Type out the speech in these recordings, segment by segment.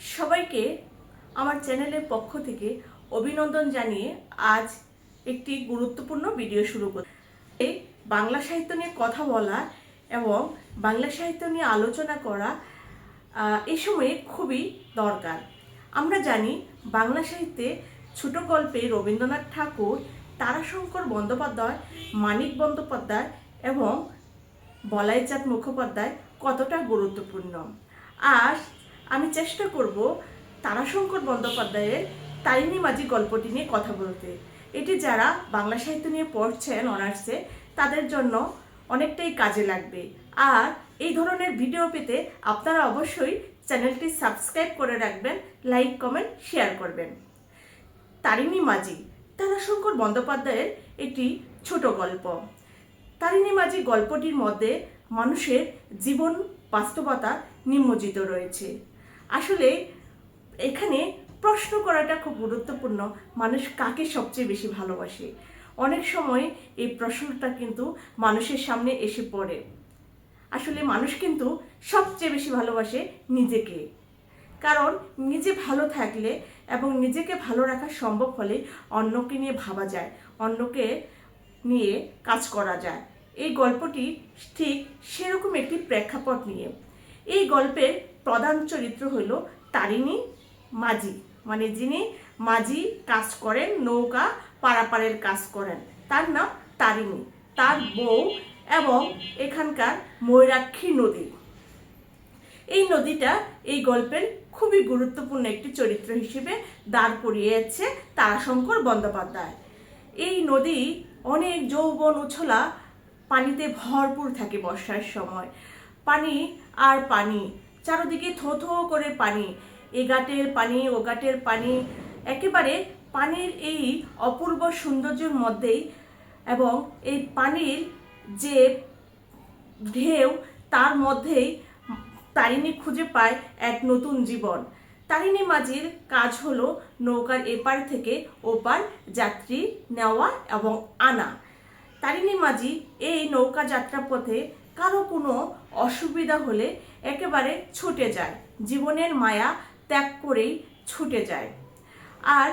সবাইকে আমার চ্যানেলের পক্ষ থেকে অভিনন্দন জানিয়ে আজ একটি গুরুত্বপূর্ণ ভিডিও শুরু করি এই বাংলা সাহিত্য নিয়ে কথা বলা এবং বাংলা সাহিত্য নিয়ে আলোচনা করা এই সময়ে খুবই দরকার। আমরা জানি বাংলা সাহিত্যে ছোট গল্পে রবীন্দ্রনাথ ঠাকুর, তারাশঙ্কর বন্দ্যোপাধ্যায়, মানিক বন্দ্যোপাধ্যায় এবং বলাইচাঁদ মুখোপাধ্যায় কতটা গুরুত্বপূর্ণ। আর আমি চেষ্টা করব তারাশঙ্কর বন্দ্যোপাধ্যায়ের তারিণী মাঝি গল্পটি নিয়ে কথা বলতে। এটি যারা বাংলা সাহিত্য নিয়ে পড়ছেন অনার্সে, তাদের জন্য অনেকটাই কাজে লাগবে। আর এই ধরনের ভিডিও পেতে আপনারা অবশ্যই চ্যানেলটি সাবস্ক্রাইব করে রাখবেন, লাইক, কমেন্ট, শেয়ার করবেন। তারিণী মাঝি তারাশঙ্কর বন্দ্যোপাধ্যায়ের একটি ছোট গল্প। তারিণী মাঝি গল্পটির মধ্যে মানুষের জীবন বাস্তবতা নিমজ্জিত রয়েছে। আসলে এখানে প্রশ্ন করাটা খুব গুরুত্বপূর্ণ, মানুষ কাকে সবচেয়ে বেশি ভালোবাসে? অনেক সময় এই প্রশ্নটা কিন্তু মানুষের সামনে এসে পড়ে। আসলে মানুষ কিন্তু সবচেয়ে বেশি ভালোবাসে নিজেকে। কারণ নিজে ভালো থাকলে এবং নিজেকে ভালো রাখা সম্ভব হলে অন্যকে নিয়ে ভাবা যায়, অন্যকে নিয়ে কাজ করা যায়। এই গল্পটি ঠিক সেরকম একটি প্রেক্ষাপট নিয়ে। এই গল্পের প্রধান চরিত্র হলো তারিণী মাঝি মানে যিনি মাঝি কাজ করেন, নৌকা পারাপারের কাজ করেন। তার নাম তারিণী। তার বউ এবং এখানকার ময়ূরাক্ষী নদী। এই নদীটা এই গল্পের খুবই গুরুত্বপূর্ণ একটি চরিত্র হিসেবে দাঁড় করিয়েছে তারাশঙ্কর বন্দ্যোপাধ্যায়। এই নদী অনেক যৌবন উছলা, পানিতে ভরপুর থাকে বর্ষার সময়। পানি আর পানি চারদিকে থো থো করে পানি। এ ঘাটের পানি, ও ঘাটের পানি। একেবারে পানির এই অপূর্ব সৌন্দর্যের মধ্যেই এবং এই পানির যে ঢেউ, তার মধ্যেই তারিণী খুঁজে পায় এক নতুন জীবন। তারিণী মাঝির কাজ হলো নৌকার এপার থেকে ওপার যাত্রী নেওয়া এবং আনা। তারিণী মাঝি এই নৌকা যাত্রা পথে কারও কোনো অসুবিধা হলে একেবারে ছুটে যায়। জীবনের মায়া ত্যাগ করেই ছুটে যায়। আর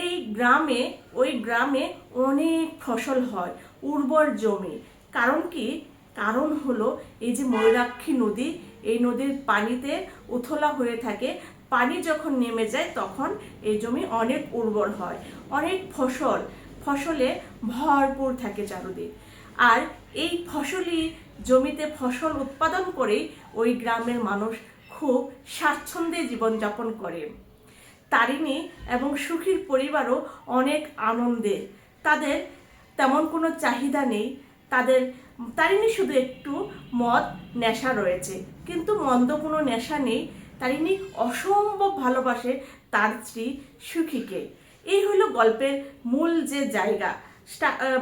এই গ্রামে, ওই গ্রামে অনেক ফসল হয়, উর্বর জমি। কারণ কি? কারণ হলো এই যে ময়ূরাক্ষী নদী, এই নদীর পানিতে উথলা হয়ে থাকে। পানি যখন নেমে যায় তখন এই জমি অনেক উর্বর হয়। অনেক ফসল, ফসলে ভরপুর থাকে চারদিক। আর এই ফসলি জমিতে ফসল উৎপাদন করেই ওই গ্রামের মানুষ খুব স্বাচ্ছন্দ্যে জীবনযাপন করে। তারিণী এবং সুখীর পরিবারও অনেক আনন্দের তাদের তেমন কোনো চাহিদা নেই। তাদের, তারিণী শুধু একটু মদ নেশা রয়েছে। কিন্তু মন্দ কোনো নেশা নেই। তারিণী অসম্ভব ভালোবাসে তার স্ত্রী সুখীকে। এই হলো গল্পের মূল যে জায়গা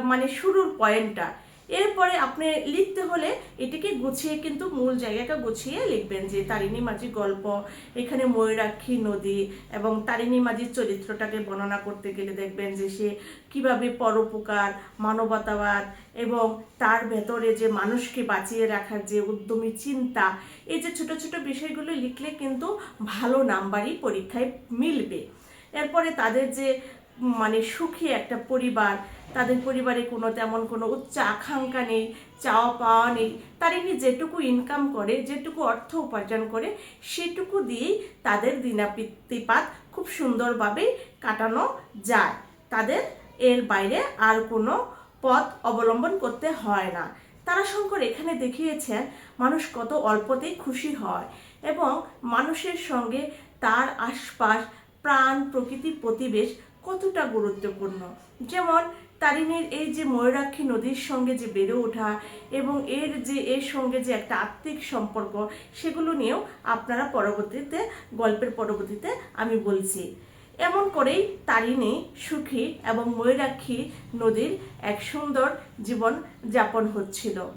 মানে শুরুর পয়েন্টটা। এরপরে আপনি লিখতে হলে এটিকে গুছিয়ে কিন্তু মূল জায়গাটা গুছিয়ে লিখবেন যে তারিণী মাঝি গল্প, এখানে ময়ূরাক্ষী নদী এবং তারিণী মাঝির চরিত্রটাকে বর্ণনা করতে গেলে দেখবেন যে সে কীভাবে পরোপকার, মানবতাবাদ এবং তার ভেতরে যে মানুষকে বাঁচিয়ে রাখার যে উদ্যমী চিন্তা, এই যে ছোট ছোট বিষয়গুলো লিখলে কিন্তু ভালো নাম্বারই পরীক্ষায় মিলবে। এরপরে তাদের যে মানে সুখী একটা পরিবার, তাদের পরিবারে কোনো তেমন কোনো উচ্চ আকাঙ্ক্ষা নেই, চাওয়া পাওয়া নেই তারিণী যেটুকু ইনকাম করে, যেটুকু অর্থ উপার্জন করে, সেটুকু দিয়েই তাদের দিনাপিপাত খুব সুন্দরভাবে কাটানো যায়। তাদের এর বাইরে আর কোনো পথ অবলম্বন করতে হয় না। তারাশঙ্কর এখানে দেখিয়েছেন, মানুষ কত অল্পতেই খুশি হয় এবং মানুষের সঙ্গে তার আশপাশ, প্রাণ প্রকৃতি প্রতিবেশ কতটা গুরুত্বপূর্ণ? যেমন, তারিণীর এই যে ময়ূরাক্ষী নদীর সঙ্গে যে বেড়ে ওঠা এবং এর যে, এর সঙ্গে যে একটা আত্মিক সম্পর্ক, সেগুলো নিয়েও আপনারা পরবর্তীতে, গল্পের পরবর্তীতে আমি বলছি। এমন করেই তারিণী, সুখী এবং ময়ূরাক্ষী নদীর এক সুন্দর জীবন যাপন হচ্ছিল।